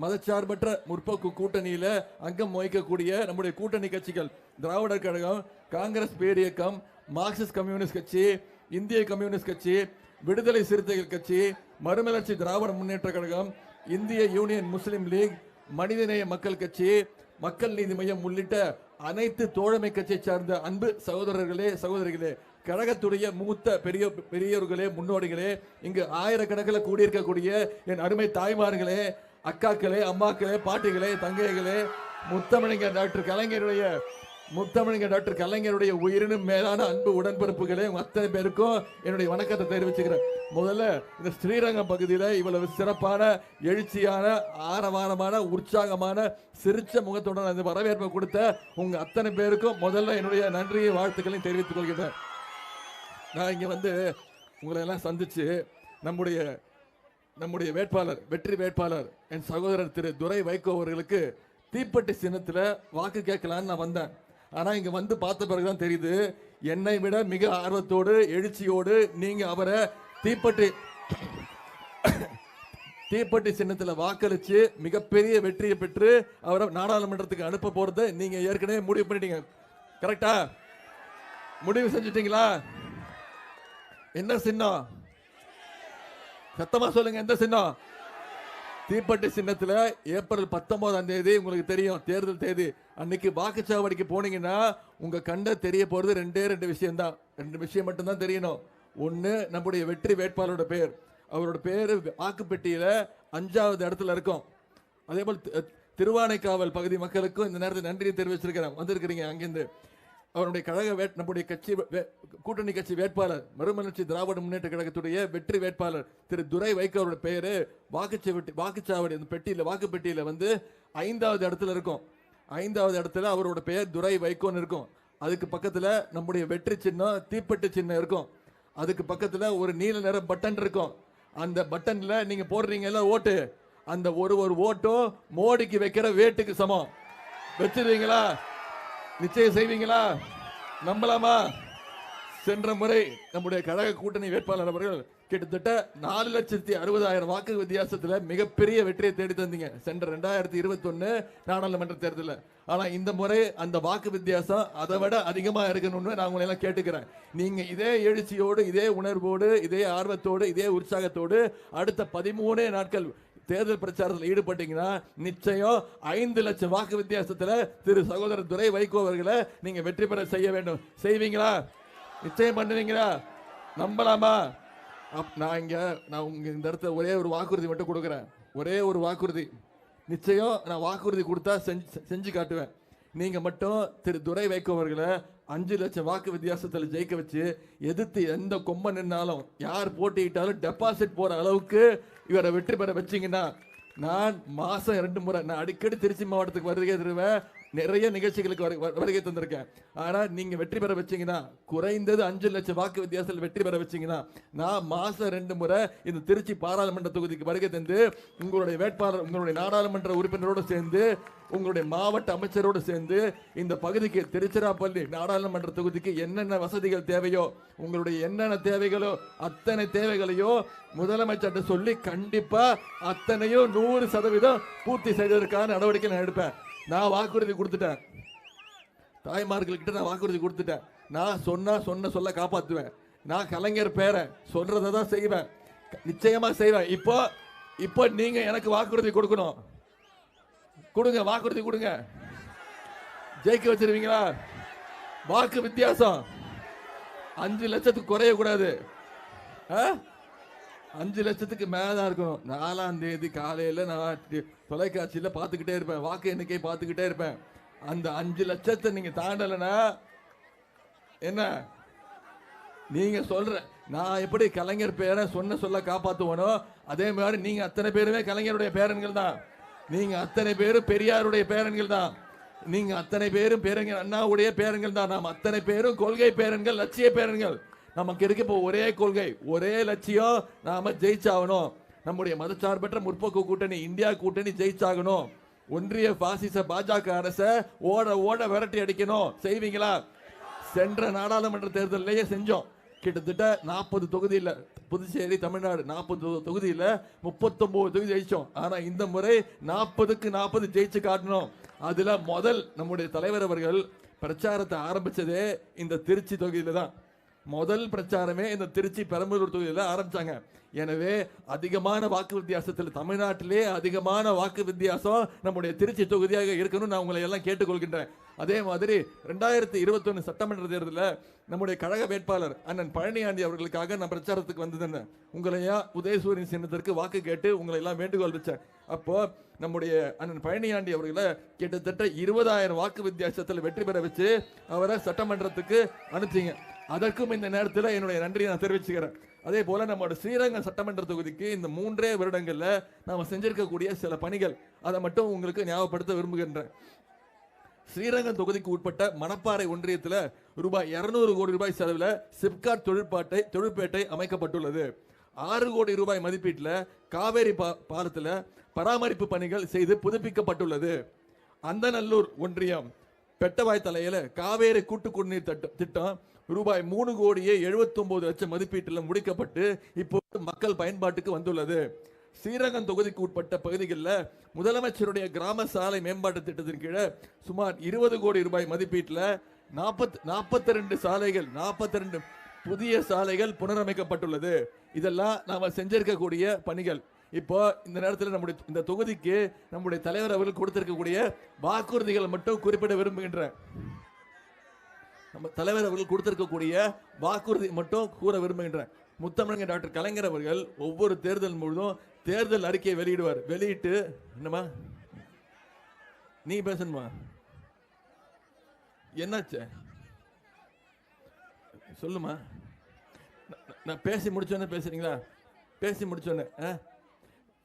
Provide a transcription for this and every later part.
மதச்சார்பற்ற முற்போக்கு கூட்டணியில அங்கம் வகிக்கக்கூடிய நம்முடைய கூட்டணி கட்சிகள் திராவிடர் கழகம் காங்கிரஸ் பேரியக்கம் மார்க்சிஸ்ட் கம்யூனிஸ்ட் கட்சி இந்திய கம்யூனிஸ்ட் கட்சி விடுதலை சிறுத்தைகள் கட்சி மறுமலர்ச்சி திராவிட முன்னேற்ற கழகம் இந்திய யூனியன் முஸ்லிம் லீக் மனிதநேய மக்கள் கட்சி மக்கள் நீதி மையம் உள்ளிட்ட அனைத்து தோழமை கட்சியை சார்ந்த அன்பு சகோதரர்களே சகோதரிகளே கழகத்துடைய மூத்த பெரிய பெரியோர்களே முன்னோடிகளே இங்கு ஆயிரக்கணக்கில் கூடியிருக்கக்கூடிய என் அருமை தாய்மார்களே அக்காக்களே அம்மாக்களே பாட்டிகளே தங்கைகளே முத்தமிழங்க டாக்டர் கலைஞருடைய முத்தமிழங்க டாக்டர் கலைஞருடைய உயிரினும் மேலான அன்பு உடன்பிறப்புகளே அத்தனை பேருக்கும் என்னுடைய வணக்கத்தை தெரிவிச்சுக்கிறேன். முதல்ல இந்த ஸ்ரீரங்கம் பகுதியில் இவ்வளவு சிறப்பான எழுச்சியான ஆரவாரமான உற்சாகமான சிரிச்ச முகத்துடன் அந்த வரவேற்பை கொடுத்த உங்கள் அத்தனை பேருக்கும் முதல்ல என்னுடைய நன்றியை வாழ்த்துக்களையும் தெரிவித்துக் கொள்கிறேன். நான் இங்கே வந்து உங்களை எல்லாம் சந்திச்சு நம்முடைய நம்முடைய வேட்பாளர் வெற்றி வேட்பாளர் என் சகோதரர் திரு துரை வைகோ அவர்களுக்கு தீப்பெட்டி சின்னத்தில் வாக்கு கேட்கலான்னு நான் வந்தேன். ஆனால் இங்கே வந்து பார்த்த பிறகுதான் தெரியுது என்னை விட மிக ஆர்வத்தோடு எழுச்சியோடு நீங்கள் அவரை தீப்பெட்டி தீப்பெட்டி சின்னத்தில் வாக்களித்து மிகப்பெரிய வெற்றியை பெற்று அவரை நாடாளுமன்றத்துக்கு அனுப்ப போகிறத நீங்கள் ஏற்கனவே முடிவு பண்ணிட்டீங்க. கரெக்டா முடிவு செஞ்சுட்டிங்களா? என்ன சின்னம்? சத்தமா சொல்லுங்க எந்த சின்னம்? தீப்பெட்டி சின்னத்துல ஏப்ரல் பத்தொன்பதாம் தேதி உங்களுக்கு தெரியும் தேர்தல் தேதி. அன்னைக்கு வாக்குச்சாவடிக்கு போனீங்கன்னா உங்க கண்ட தெரிய போறது ரெண்டே ரெண்டு விஷயம்தான். ரெண்டு விஷயம் மட்டும்தான் தெரியணும். ஒன்று நம்முடைய வெற்றி வேட்பாளரோட பேர். அவரோட பேர் வாக்குப்பெட்டியில அஞ்சாவது இடத்துல இருக்கும். அதே போல் திருவானைக்காவல் பகுதி மக்களுக்கும் இந்த நேரத்தில் நன்றியை தெரிவிச்சிருக்கிறேன். வந்திருக்கிறீங்க அங்கிருந்து. அவருடைய கழக வேட் நம்முடைய கட்சி வே- கூட்டணி கட்சி வேட்பாளர் மறுமலர்ச்சி திராவிட முன்னேற்ற கழகத்துடைய வெற்றி வேட்பாளர் திரு துரை வைகோ அவருடைய பெயர் வாக்குச்சாவடி வாக்குச்சாவடி அந்த பெட்டியில் வாக்கு பெட்டியில் வந்து ஐந்தாவது இடத்துல இருக்கும். ஐந்தாவது இடத்துல அவரோட பெயர் துரை வைகோன்னு இருக்கும். அதுக்கு பக்கத்தில் நம்முடைய வெற்றி சின்னம் தீப்பெட்டு சின்னம் இருக்கும். அதுக்கு பக்கத்தில் ஒரு நீல நிற பட்டன் இருக்கும். அந்த பட்டனில் நீங்கள் போடுறீங்கல்ல ஓட்டு. அந்த ஒரு ஒரு ஓட்டும் மோடிக்கு வைக்கிற வேட்டுக்கு சமம். வச்சிருவீங்களா? நிச்சயம் செய்வீங்களா? நம்பலாமா? சென்ற முறை நம்முடைய கழக கூட்டணி வேட்பாளர் அவர்கள் கிட்டத்தட்ட நாலு லட்சத்தி அறுபதாயிரம் வாக்கு வித்தியாசத்தில் மிகப்பெரிய வெற்றியை தேடி தந்தீங்க. சென்ற ரெண்டாயிரத்தி இருபத்தொன்னு நாடாளுமன்ற தேர்தலில். ஆனால் இந்த முறை அந்த வாக்கு வித்தியாசம் அதை விட அதிகமாக இருக்கணும்னு நான் உங்களை எல்லாம் கேட்டுக்கிறேன். நீங்கள் இதே எழுச்சியோடு இதே உணர்வோடு இதே ஆர்வத்தோடு இதே உற்சாகத்தோடு அடுத்த பதிமூணே நாட்கள் தேர்தல் பிரச்சாரத்தில் ஈடுபட்டீங்கன்னா நிச்சயம் ஐந்து லட்சம் வாக்கு வித்தியாசத்தில் திரு சகோதரர் துரை வைகோ அவர்களை நீங்கள் வெற்றி பெற செய்ய வேண்டும். செய்வீங்களா? நிச்சயம் பண்ணுவீங்களா? நம்பலாமா? அப் நான் இங்கே நான் உங்கள் இந்த இடத்துல ஒரே ஒரு வாக்குறுதி மட்டும் கொடுக்குறேன். ஒரே ஒரு வாக்குறுதி. நிச்சயம் நான் வாக்குறுதி கொடுத்தா செஞ்சு செஞ்சு காட்டுவேன். நீங்கள் மட்டும் திரு துரை வைகோ அவர்களை அஞ்சு லட்சம் வாக்கு வித்தியாசத்தில் ஜெயிக்க வச்சு எதிர்த்து எந்த கொம்பன் நின்னாலும் யார் போட்டியிட்டாலும் டெபாசிட் போகிற அளவுக்கு இவரை வெற்றி பெற வச்சீங்கன்னா நான் மாசம் ரெண்டு முறை நான் அடிக்கடி திருச்சி மாவட்டத்துக்கு வருகை தருவேன். நிறைய நிகழ்ச்சிகளுக்கு வருகை தந்திருக்கேன். ஆனா நீங்க வெற்றி பெற வச்சீங்கன்னா குறைந்தது அஞ்சு லட்சம் வாக்கு வித்தியாசத்தில் வெற்றி பெற வச்சீங்கன்னா நான் மாசம் ரெண்டு முறை இந்த திருச்சி பாராளுமன்ற தொகுதிக்கு வருகை தந்து உங்களுடைய வேட்பாளர் உங்களுடைய நாடாளுமன்ற உறுப்பினரோடு சேர்ந்து உங்களுடைய மாவட்ட அமைச்சரோடு சேர்ந்து இந்த பகுதிக்கு திருச்சிராப்பள்ளி நாடாளுமன்ற தொகுதிக்கு என்னென்ன வசதிகள் தேவையோ உங்களுடைய என்னென்ன தேவைகளோ அத்தனை தேவைகளையோ முதலமைச்சர்கிட்ட சொல்லி கண்டிப்பாக அத்தனையும் நூறு சதவீதம் பூர்த்தி செய்வதற்கான நடவடிக்கை நான் எடுப்பேன். நான் வாக்குறுதி கொடுத்துட்டேன். தாய்மார்கள்கிட்ட நான் வாக்குறுதி கொடுத்துட்டேன். நான் சொன்னால் சொன்ன சொல்ல காப்பாற்றுவேன் நான் கலைஞர் பேரன் சொல்கிறத தான் செய்வேன். நிச்சயமாக செய்வேன். இப்போ இப்போ நீங்கள் எனக்கு வாக்குறுதி கொடுக்கணும். கொடுங்க வாக்குறுதி கொடுங்க. ஜெயிக்க வச்சிருவீங்களா? வாக்கு வித்தியாசம். அஞ்சு லட்சத்துக்கு குறையக்கூடாது. ஆ? அஞ்சு லட்சத்துக்கு மேலே தான் இருக்கணும். நாலாம் தேதி காலையில நான் தொலைக்காட்சியில பார்த்துக்கிட்டே இருப்பேன். வாக்கு எண்ணிக்கை பார்த்துக்கிட்டே இருப்பேன். அந்த அஞ்சு லட்சத்தை நீங்க தாண்டலைன்னா என்ன? நீங்க சொல்ற நான் எப்படி கலைஞர் பேரை சொன்ன சொல்ல காப்பாத்துவனோ அதே மாதிரி நீங்க அத்தனை பேருமே கலைஞருடைய பேரன்கள் தான். நீங்க அத்தனை பேரும் பெரியாருடைய பேரன்கள் தான். நீங்க அத்தனை பேரும் பேரன்கள் அண்ணாவுடைய பேரன்கள் தான். நாம் அத்தனை பேரும் கொள்கை பேரன்கள் லட்சிய பேரன்கள். நமக்கு இருக்க இப்போ ஒரே கொள்கை ஒரே லட்சியம்? நாம ஜெயிச்சாகணும். நம்முடைய மதச்சார்பற்ற முற்போக்கு கூட்டணி இந்தியா கூட்டணி ஜெயிச்சாகணும். ஒன்றிய பாசிச பாஜக அரசை ஓட ஓட விரட்டி அடிக்கணும். செய்வீங்களா? சென்ற நாடாளுமன்ற தேர்தலிலேயே செஞ்சோம். கிட்டத்தட்ட நாற்பது தொகுதியில் புதுச்சேரி தமிழ்நாடு நாற்பது தொகுதியில் முப்பத்தொம்போது தொகுதி ஜெயித்தோம் ஆனால் இந்த முறை நாற்பதுக்கு நாற்பது ஜெயிச்சு காட்டணும். அதில் முதல் நம்முடைய தலைவர் அவர்கள் பிரச்சாரத்தை ஆரம்பிச்சதே இந்த திருச்சி தொகுதியில் தான். முதல் பிரச்சாரமே இந்த திருச்சி பெரம்பலூர் தொகுதியில் ஆரம்பிச்சாங்க. எனவே அதிகமான வாக்கு வித்தியாசத்தில் தமிழ்நாட்டிலே அதிகமான வாக்கு வித்தியாசம் நம்முடைய திருச்சி தொகுதியாக இருக்கணும்னு நான் உங்களை எல்லாம் கேட்டுக்கொள்கின்றேன். அதே மாதிரி ரெண்டாயிரத்தி இருபத்தொன்று சட்டமன்ற தேர்தலில் நம்முடைய கழக வேட்பாளர் அண்ணன் பழனியாண்டி அவர்களுக்காக நான் பிரச்சாரத்துக்கு வந்ததுன்னு. உங்களையா உதயசூரியன் சின்னத்திற்கு வாக்கு கேட்டு உங்களை எல்லாம் வேண்டுகோள் வச்சேன் அப்போ நம்முடைய அண்ணன் பழனியாண்டி அவர்களை கிட்டத்தட்ட இருபதாயிரம் வாக்கு வித்தியாசத்தில் வெற்றி பெற வச்சு அவரை சட்டமன்றத்துக்கு அனுப்பிச்சிங்க. அதற்கும் இந்த நேரத்தில் என்னுடைய நன்றியை நான் தெரிவிச்சுக்கிறேன். அதே போல நம்மளோட ஸ்ரீரங்கம் சட்டமன்ற தொகுதிக்கு இந்த மூன்றே வருடங்களில் நாம் செஞ்சிருக்கக்கூடிய சில பணிகள் அதை மட்டும் உங்களுக்கு ஞாபகப்படுத்த விரும்புகின்றேன். ஸ்ரீரங்கம் தொகுதிக்கு உட்பட்ட மணப்பாறை ஒன்றியத்தில் ரூபாய் இருநூறு கோடி ரூபாய் செலவில் சிப்காட் தொழிற்பாட்டை தொழிற்பேட்டை அமைக்கப்பட்டுள்ளது. ஆறு கோடி ரூபாய் மதிப்பீட்டில் காவேரி பா பாலத்தில் பராமரிப்பு பணிகள் செய்து புதுப்பிக்கப்பட்டுள்ளது. அந்தநல்லூர் ஒன்றியம் பெட்டவாய் தலையில் காவேரி கூட்டு குடிநீர் திட்டம் ரூபாய் மூணு கோடியே 79 லட்சம் மதிப்பீட்டில் முடிக்கப்பட்டு இப்போது மக்கள் பயன்பாட்டுக்கு வந்துள்ளது. ஸ்ரீரங்கம் தொகுதிக்கு உட்பட்ட பகுதிகளில் முதலமைச்சருடைய கிராம சாலை மேம்பாட்டு திட்டத்தின் கீழே சுமார் இருபது கோடி ரூபாய் மதிப்பீட்டில் நாற்பத் நாற்பத்தி ரெண்டு சாலைகள் நாற்பத்தி ரெண்டு புதிய சாலைகள் புனரமைக்கப்பட்டுள்ளது. இதெல்லாம் நாம செஞ்சிருக்கக்கூடிய பணிகள். இப்போ இந்த நேரத்தில் நம்முடைய இந்த தொகுதிக்கு நம்முடைய தலைவர் அவர்கள் கொடுத்திருக்கக்கூடிய வாக்குறுதிகளை மட்டும் குறிப்பிட விரும்புகின்றேன். நம்ம தலைவர் அவர்கள் கொடுத்திருக்கக்கூடிய வாக்குறுதி மட்டும் கூற விரும்புகின்றேன். முத்தமிழங்க டாக்டர் கலைஞர் அவர்கள் ஒவ்வொரு தேர்தல் முழுதும் தேர்தல் அறிக்கையை வெளியிடுவார். வெளியிட்டு என்னம்மா? நீ பேசணுமா? என்னாச்சு? சொல்லுமா? நான்- பேசி முடிச்சோன்னே பேசுறீங்களா? பேசி முடிச்சோன்னே ஆ?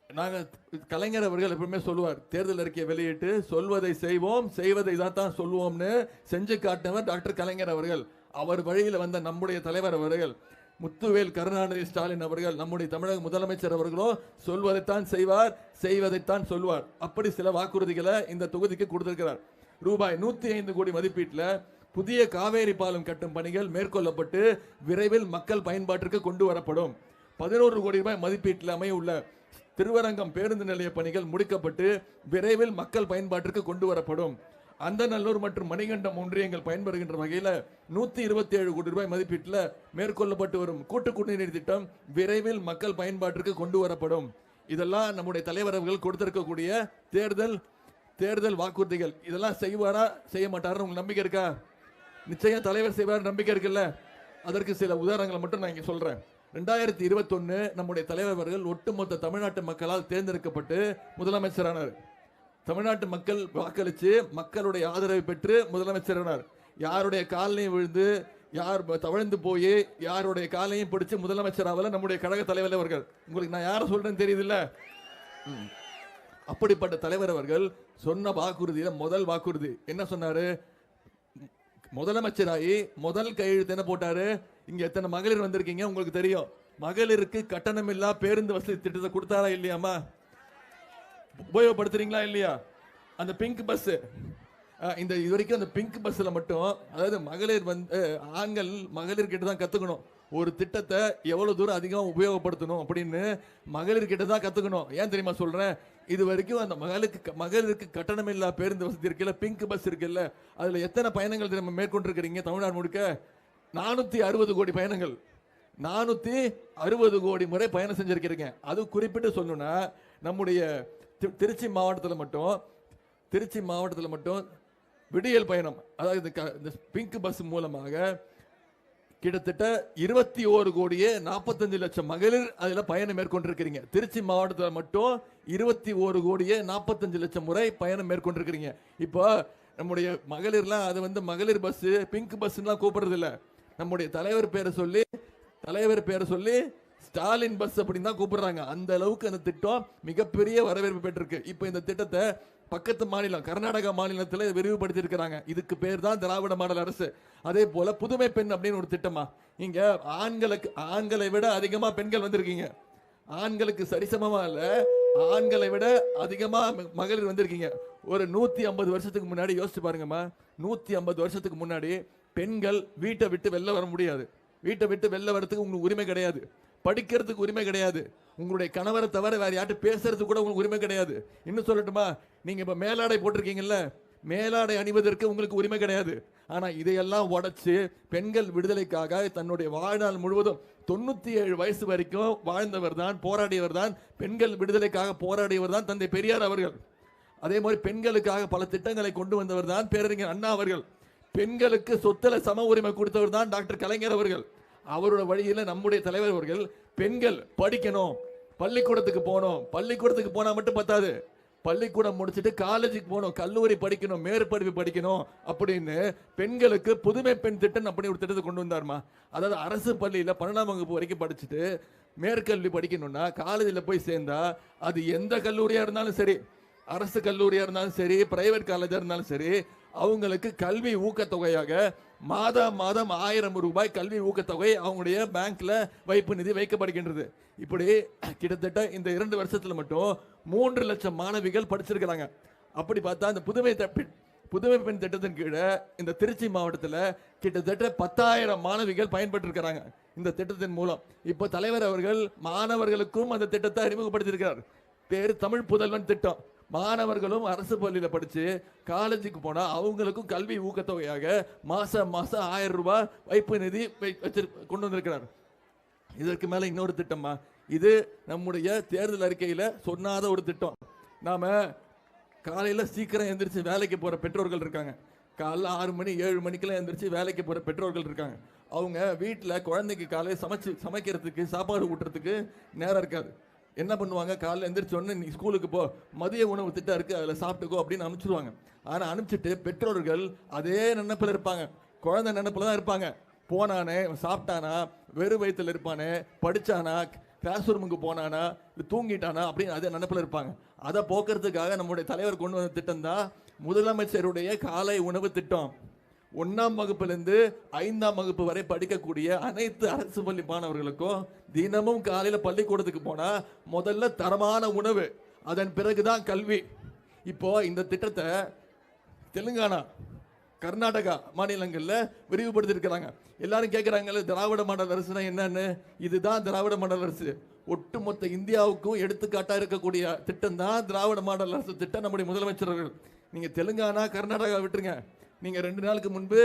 நாங்கள் கலைஞர் அவர்கள் எப்பவுமே சொல்லுவார் தேர்தல் அறிக்கையை வெளியிட்டு சொல்வதை செய்வோம் செய்வதை தான் தான் சொல்லுவோம்னு செஞ்சு காட்டினவர் டாக்டர் கலைஞர் அவர்கள். அவர் வழியில் வந்த நம்முடைய தலைவர் அவர்கள் முத்துவேல் கருணாநிதி ஸ்டாலின் அவர்கள் நம்முடைய தமிழக முதலமைச்சர் அவர்களோ சொல்வதைத்தான் செய்வார் செய்வதைத்தான் சொல்வார் அப்படி சில வாக்குறுதிகளை இந்த தொகுதிக்கு கொடுத்திருக்கிறார். ரூபாய் நூற்றி ஐந்து கோடி மதிப்பீட்டில் புதிய காவேரி பாலம் கட்டும் பணிகள் மேற்கொள்ளப்பட்டு விரைவில் மக்கள் பயன்பாட்டிற்கு கொண்டு வரப்படும். பதினோரு கோடி ரூபாய் மதிப்பீட்டில் அமைய உள்ள திருவரங்கம் பேருந்து நிலைய பணிகள் முடிக்கப்பட்டு விரைவில் மக்கள் பயன்பாட்டிற்கு கொண்டு வரப்படும். அந்தநல்லூர் மற்றும் மணிகண்டம் ஒன்றியங்கள் பயன்படுகின்ற வகையில் நூத்தி இருபத்தி ஏழு கோடி ரூபாய் மதிப்பீட்டில் மேற்கொள்ளப்பட்டு வரும் கூட்டு குடிநீர் திட்டம் விரைவில் மக்கள் பயன்பாட்டிற்கு கொண்டு வரப்படும். இதெல்லாம் நம்முடைய தலைவர்கள் கொடுத்திருக்கக்கூடிய தேர்தல் தேர்தல் வாக்குறுதிகள். இதெல்லாம் செய்வாரா செய்ய மாட்டாருன்னு உங்களுக்கு நம்பிக்கை இருக்கா? நிச்சயம் தலைவர் செய்வார் நம்பிக்கை இருக்குல்ல? அதற்கு சில உதாரணங்களை மட்டும் நான் இங்கே சொல்றேன். ரெண்டாயிரத்தி இருபத்தொன்னு நம்முடைய தலைவர் அவர்கள் ஒட்டுமொத்த தமிழ்நாட்டு மக்களால் தேர்ந்தெடுக்கப்பட்டு முதலமைச்சரானார். தமிழ்நாட்டு மக்கள் வாக்களித்து மக்களுடைய ஆதரவை பெற்று முதலமைச்சரானார். யாருடைய காலையும் விழுந்து யார் தவழ்ந்து போய் யாருடைய காலையும் பிடிச்சு முதலமைச்சராகல நம்முடைய கழக தலைவர் அவர்கள். உங்களுக்கு நான் யாரை சொல்றேன்னு தெரியுதுல்ல? ம். அப்படிப்பட்ட தலைவர் அவர்கள் சொன்ன வாக்குறுதியில் முதல் வாக்குறுதி. என்ன சொன்னாரு? முதலமைச்சராகி முதல் கையெழுத்து என்ன போட்டாரு? இங்க எத்தனை மகளிர் வந்திருக்கீங்க? உங்களுக்கு தெரியும். மகளிருக்கு கட்டணமில்லா பேருந்து வசதி திட்டத்தை கொடுத்தாரா இல்லையாமா உபயோகப்படுத்துறீங்களா இல்லையா? அந்த பிங்க் பஸ் இந்த இது வரைக்கும் அந்த பிங்க் பஸ்ல மட்டும் அதாவது மகளிர் வந்து ஆண்கள் மகளிர்கிட்ட தான் கத்துக்கணும். ஒரு திட்டத்தை எவ்வளவு தூரம் அதிகமாக உபயோகப்படுத்தணும் அப்படின்னு மகளிர்கிட்ட தான் கத்துக்கணும். ஏன் தெரியுமா சொல்றேன்? இது வரைக்கும் அந்த மகளுக்கு மகளிருக்கு கட்டணமில்லா பேருந்து வசதி இருக்குல்ல பிங்க் பஸ் இருக்குல்ல அதுல எத்தனை பயணங்கள் நம்ம மேற்கொண்டிருக்கிறீங்க தமிழ்நாடு முழுக்க? நானூத்தி அறுபது கோடி பயணங்கள். நானூத்தி அறுபது கோடி முறை பயணம் செஞ்சிருக்கிறீங்க. அது குறிப்பிட்டு சொல்லணும்னா நம்முடைய தி- திருச்சி மாவட்டத்தில் மட்டும் திருச்சி மாவட்டத்தில் மட்டும் விடியல் பயணம் அதாவது க- இந்த பிங்க் பஸ் மூலமாக கிட்டத்தட்ட இருபத்தி ஓரு கோடியே நாற்பத்தஞ்சு லட்சம் மகளிர் அதில் பயணம் மேற்கொண்டிருக்கிறீங்க. திருச்சி மாவட்டத்தில் மட்டும் இருபத்தி ஓரு கோடியே நாற்பத்தஞ்சு லட்சம் முறை பயணம் மேற்கொண்டிருக்கிறீங்க. இப்போ நம்முடைய மகளிர்லாம் அது வந்து மகளிர் பஸ்ஸு பிங்க் பஸ்ஸுலாம் கூப்பிட்றதில்ல. நம்முடைய தலைவர் பேரை சொல்லி தலைவர் பேரை சொல்லி ஸ்டாலின் பஸ் அப்படின்னு தான் கூப்பிடுறாங்க. அந்த அளவுக்கு அந்த திட்டம் மிகப்பெரிய வரவேற்பு பெற்றிருக்கு. இப்போ இந்த திட்டத்தை பக்கத்து மாநிலம் கர்நாடகா மாநிலத்தில் விரிவுபடுத்தியிருக்கிறாங்க. இதுக்கு பேர் தான் திராவிட மாடல் அரசு. அதே போல புதுமை பெண் அப்படின்னு ஒரு திட்டமா. இங்க ஆண்களுக்கு ஆண்களை விட அதிகமா பெண்கள் வந்திருக்கீங்க. ஆண்களுக்கு சரிசமமா இல்ல ஆண்களை விட அதிகமா மகளிர் வந்திருக்கீங்க. ஒரு நூத்தி ஐம்பது வருஷத்துக்கு முன்னாடி யோசிச்சு பாருங்கம்மா. நூத்தி ஐம்பது வருஷத்துக்கு முன்னாடி பெண்கள் வீட்டை விட்டு வெளில வர முடியாது. வீட்டை விட்டு வெளில வரத்துக்கு உங்களுக்கு உரிமை கிடையாது. படிக்கிறதுக்கு உரிமை கிடையாது. உங்களுடைய கணவரை தவிர வேற யார்கிட்ட பேசுறதுக்கு கூட உங்களுக்கு உரிமை கிடையாது. இன்னும் சொல்லட்டுமா? நீங்க இப்ப மேலாடை போட்டிருக்கீங்கல்ல? மேலாடை அணிவதற்கு உங்களுக்கு உரிமை கிடையாது. ஆனா இதையெல்லாம் உடைச்சு பெண்கள் விடுதலைக்காக தன்னுடைய வாழ்நாள் முழுவதும் தொண்ணூத்தி ஏழு வயசு வரைக்கும் வாழ்ந்தவர் தான் போராடியவர் தான் பெண்கள் விடுதலைக்காக போராடியவர் தான் தந்தை பெரியார் அவர்கள். அதே மாதிரி பெண்களுக்காக பல திட்டங்களை கொண்டு வந்தவர் தான் பேரறிஞர் அண்ணா அவர்கள். பெண்களுக்கு சொத்துல சம உரிமை கொடுத்தவர் தான் டாக்டர் கலைஞர் அவர்கள். அவரோட வழியில் நம்முடைய தலைவர் அவர்கள் பெண்கள் படிக்கணும். பள்ளிக்கூடத்துக்கு போகணும். பள்ளிக்கூடத்துக்கு போனால் மட்டும் பத்தாது. பள்ளிக்கூடம் முடிச்சுட்டு காலேஜுக்கு போகணும். கல்லூரி படிக்கணும். மேற்படிப்பு படிக்கணும் அப்படின்னு பெண்களுக்கு புதுமை பெண் திட்டம் அப்படி ஒரு திட்டத்தை கொண்டு வந்தாருமா? அதாவது அரசு பள்ளியில் பன்னெண்டாம் வகுப்பு வரைக்கும் படிச்சுட்டு மேற்கல்வி படிக்கணும்னா காலேஜில் போய் சேர்ந்தா அது எந்த கல்லூரியாக இருந்தாலும் சரி அரசு கல்லூரியாக இருந்தாலும் சரி பிரைவேட் காலேஜாக இருந்தாலும் சரி அவங்களுக்கு கல்வி ஊக்கத்தொகையாக மாதம் மாதம் ஆயிரம் ரூபாய் கல்வி ஊக்கத்தொகை அவங்களுடைய பேங்க்ல வைப்பு நிதி வைக்கப்படுகின்றது. இப்படி கிட்டத்தட்ட இந்த இரண்டு வருஷத்துல மட்டும் மூன்று லட்சம் மாணவிகள் படிச்சிருக்கிறாங்க. அப்படி பார்த்தா இந்த புதுமை தப்பி புதுமை பெண் திட்டத்தின் கீழே இந்த திருச்சி மாவட்டத்தில் கிட்டத்தட்ட பத்தாயிரம் மாணவிகள் பயன்பட்டு இருக்கிறாங்க இந்த திட்டத்தின் மூலம். இப்போ தலைவர் அவர்கள் மாணவர்களுக்கும் அந்த திட்டத்தை அறிமுகப்படுத்தியிருக்கிறார். பேர் தமிழ் புதல்வன் திட்டம். மாணவர்களும் அரசு பள்ளியில் படித்து காலேஜுக்கு போனால் அவங்களுக்கும் கல்வி ஊக்கத்தொகையாக மாதம் மாதம் ஆயிரம் ரூபாய் வைப்பு நிதி வச்சு கொண்டு வந்திருக்கிறார். இதற்கு மேலே இன்னொரு திட்டமா இது நம்முடைய தேர்தல் அறிக்கையில் சொன்னாத ஒரு திட்டம். நாம் காலையில் சீக்கிரம் எந்திரிச்சு வேலைக்கு போகிற பெற்றோர்கள் இருக்காங்க. காலைல ஆறு மணி ஏழு மணிக்கெல்லாம் எந்திரிச்சு வேலைக்கு போகிற பெற்றோர்கள் இருக்காங்க. அவங்க வீட்டில் குழந்தைக்கு காலையில் சமைச்சு சமைக்கிறதுக்கு சாப்பாடு ஊட்டுறதுக்கு நேரம் இருக்காது. என்ன பண்ணுவாங்க? காலைல எந்திரிச்ச உடனே நீ ஸ்கூலுக்கு போ. மதிய உணவு திட்டம் இருக்குது அதில் சாப்பிட்டுக்கோ அப்படின்னு அனுப்பிச்சிடுவாங்க ஆனால் அனுப்பிச்சிட்டு பெற்றோர்கள் அதே நினைப்பில் இருப்பாங்க. குழந்தை நினைப்பில் தான் இருப்பாங்க. போனானே சாப்பிட்டானா வெறும் வயித்துல இருப்பானே படிச்சானா கிளாஸ் ரூமுக்கு போனானா தூங்கிட்டானா அப்படின்னு அதே நினைப்பில் இருப்பாங்க. அதை போக்குறதுக்காக நம்முடைய தலைவர் கொண்டு வந்த திட்டம் தான் முதலமைச்சருடைய காலை உணவு திட்டம். ஒன்னாம் வகுப்புலேருந்து ஐந்தாம் வகுப்பு வரை படிக்கக்கூடிய அனைத்து அரசு பள்ளி மாணவர்களுக்கும் தினமும் காலையில் பள்ளிக்கூடத்துக்கு போனால் முதல்ல தரமான உணவு அதன் பிறகுதான் கல்வி. இப்போ இந்த திட்டத்தை தெலுங்கானா கர்நாடகா மாநிலங்களில் விரிவுபடுத்தியிருக்கிறாங்க. எல்லாரும் கேட்குறாங்கல்ல திராவிட மாடல் அரசுனா என்னன்னு? இதுதான் திராவிட மாடல் அரசு. ஒட்டுமொத்த இந்தியாவுக்கும் எடுத்துக்காட்டாக இருக்கக்கூடிய திட்டம் தான் திராவிட மாடல் அரசு திட்டம் நம்முடைய முதலமைச்சர்கள். நீங்கள் தெலுங்கானா கர்நாடகா விட்டுருங்க. நீங்க ரெண்டு நாளுக்கு முன்பு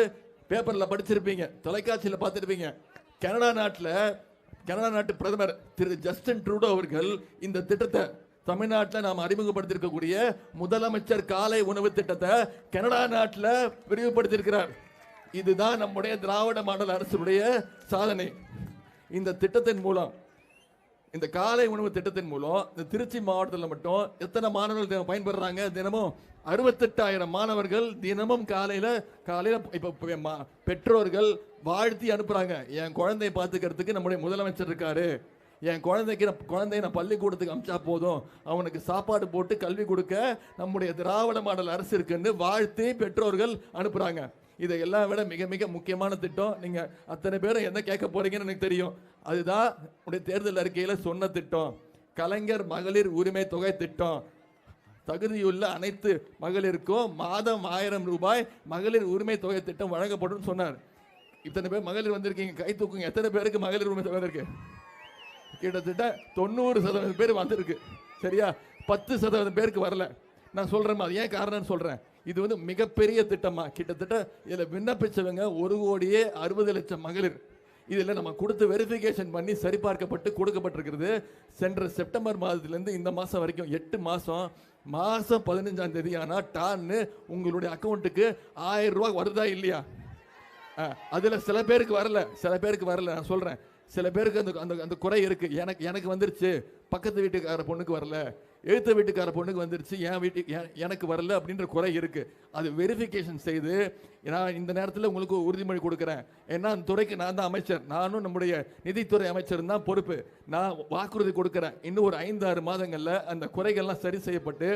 பேப்பர்ல படிச்சிருப்பீங்க தொலைக்காட்சியில் பார்த்துருப்பீங்க. கனடா நாட்டில் கனடா நாட்டு பிரதமர் திரு ஜஸ்டின் ட்ரூடோ அவர்கள் இந்த திட்டத்தை தமிழ்நாட்டில் நாம் அறிமுகப்படுத்தியிருக்கக்கூடிய முதலமைச்சர் காலை உணவு திட்டத்தை கனடா நாட்டில் விரிவுபடுத்தியிருக்கிறார். இதுதான் நம்முடைய திராவிட மாடல் அரசுடைய சாதனை. இந்த திட்டத்தின் மூலம் இந்த காலை உணவு திட்டத்தின் மூலம் இந்த திருச்சி மாவட்டத்தில் மட்டும் எத்தனை மாணவர்கள் பயன்பெறாங்க? பயன்படுறாங்க தினமும் அறுபத்தெட்டாயிரம் மாணவர்கள் தினமும் காலையில் காலையில் இப்போ பெற்றோர்கள் வாழ்த்தி அனுப்புகிறாங்க என் குழந்தையை பார்த்துக்கிறதுக்கு நம்முடைய முதலமைச்சர் இருக்காரு. என் குழந்தைக்கு நான் குழந்தைய நான் பள்ளிக்கூடத்துக்கு அமிச்சா போதும். அவனுக்கு சாப்பாடு போட்டு கல்வி கொடுக்க நம்முடைய திராவிட மாடல் அரசு இருக்குன்னு வாழ்த்தி பெற்றோர்கள் அனுப்புகிறாங்க இதை எல்லாம் விட மிக மிக முக்கியமான திட்டம். நீங்கள் அத்தனை பேரும் என்ன கேட்க போறீங்கன்னு எனக்கு தெரியும். அதுதான் உடைய தேர்தல் அறிக்கையில் சொன்ன திட்டம். கலைஞர் மகளிர் உரிமை தொகை திட்டம். தகுதியுள்ள அனைத்து மகளிருக்கும் மாதம் ஆயிரம் ரூபாய் மகளிர் உரிமை தொகை திட்டம் வழங்கப்படும் சொன்னார். இத்தனை பேர் மகளிர் வந்திருக்கீங்க. கை தூக்குங்க. எத்தனை பேருக்கு மகளிர் உரிமை தொகை வந்திருக்கு கிட்டத்தட்ட தொண்ணூறு சதவீதம் பேர் வந்திருக்கு. சரியா? பத்து சதவீதம் பேருக்கு வரல. நான் சொல்கிறேன் அது ஏன் காரணம்னு சொல்கிறேன் இது வந்து மிகப்பெரிய திட்டமா. கிட்டத்தட்ட இதில் விண்ணப்பிச்சவங்க ஒரு கோடியே அறுபது லட்சம் மகளிர். இதில் நம்ம கொடுத்து வெரிஃபிகேஷன் பண்ணி சரிபார்க்கப்பட்டு கொடுக்கப்பட்டிருக்கிறது. சென்ற செப்டம்பர் மாதத்துலேருந்து இந்த மாதம் வரைக்கும் எட்டு மாதம் மாதம் பதினஞ்சாம் தேதி. ஆனால் டான்னு உங்களுடைய அக்கௌண்ட்டுக்கு ஆயிரம் ரூபா வருதா இல்லையா? அதில் சில பேருக்கு வரல. சில பேருக்கு வரல. நான் சொல்கிறேன் சில பேருக்கு அந்த அந்த அந்த குறை இருக்குது எனக்கு எனக்கு வந்துருச்சு. பக்கத்து வீட்டுக்கார பொண்ணுக்கு வரல. எழுத்த வீட்டுக்கார பொண்ணுக்கு வந்துருச்சு என் வீட்டு எனக்கு வரல அப்படின்ற குறை இருக்குது அது வெரிஃபிகேஷன் செய்து நான் இந்த நேரத்தில் உங்களுக்கு உறுதிமொழி கொடுக்குறேன். ஏன்னா அந்த துறைக்கு நான் தான் அமைச்சர். நானும் நம்முடைய நிதித்துறை அமைச்சர் தான் பொறுப்பு. நான் வாக்குறுதி கொடுக்குறேன். இன்னும் ஒரு ஐந்து ஆறு மாதங்களில் அந்த குறைகள்லாம் சரி செய்யப்பட்டு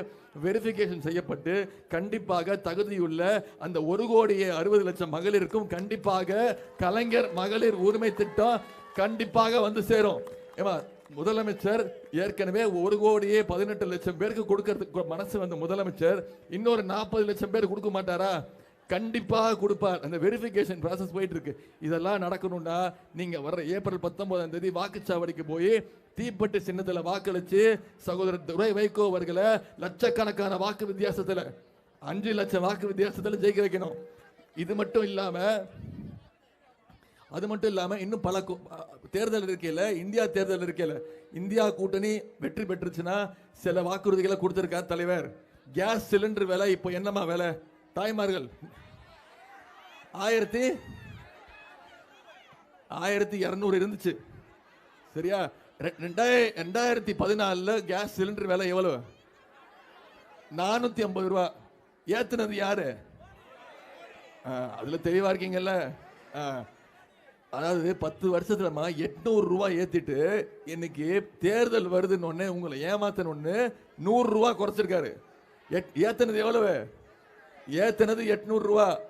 வெரிஃபிகேஷன் செய்யப்பட்டு கண்டிப்பாக தகுதியுள்ள அந்த ஒரு கோடியே அறுபது லட்சம் மகளிருக்கும் கண்டிப்பாக கலைஞர் மகளிர் உரிமை திட்டம் கண்டிப்பாக வந்து சேரும். ஏமா முதலமைச்சர் ஏற்கனவே ஒரு கோடியே பதினெட்டு லட்சம் பேருக்கு கொடுக்கறதுக்கு மனசு வந்த முதலமைச்சர் இன்னொரு நாற்பது லட்சம் பேர் கொடுக்க மாட்டாரா? கண்டிப்பாக கொடுப்பார். அந்த வெரிஃபிகேஷன் ப்ராசஸ் போயிட்டு இருக்கு இதெல்லாம் நடக்கணும்னா நீங்க வர்ற ஏப்ரல் பத்தொன்பதாம் தேதி வாக்குச்சாவடிக்கு போய் தீப்பெட்டி சின்னத்தில் வாக்களிச்சு சகோதரர் துரை வைகோ அவர்களை லட்சக்கணக்கான வாக்கு வித்தியாசத்தில் அஞ்சு லட்சம் வாக்கு வித்தியாசத்தில் ஜெயிக்க வைக்கணும். இது மட்டும் இல்லாமல் அது மட்டும் இல்லாமல் இன்னும் பல தேர்தல் இருக்கையில் இந்தியா தேர்தல் இருக்கையில் இந்தியா கூட்டணி வெற்றி பெற்றுச்சுன்னா சில வாக்குறுதிகளை கொடுத்துருக்கார் தலைவர். கேஸ் சிலிண்டர் விலை இப்போ என்னம்மா விலை? தாய்மார்கள் ஆயிரத்தி ஆயிரத்தி இரநூறு இருந்துச்சு. சரியா? ரெ- ரெண்டாய- ரெண்டாயிரத்தி பதினாலில் கேஸ் சிலிண்டர் விலை எவ்வளவு? நானூத்தி ஐம்பது ரூபா. ஏத்துனது யாரு? ஆ, அதுல தெளிவா இருக்கீங்கல்ல? ஆ. அதாவது பத்து வருஷத்துலமா எட்நூறு ரூபாய் ஏத்திட்டு இன்னைக்கு தேர்தல் வருதுன்னு உங்களை ஏமாத்தணும்னு நூறு ரூபாய் குறைச்சிருக்காரு. எட்- ஏத்துனது எவ்வளவு? ஏத்துனது எட்நூறு ரூபா.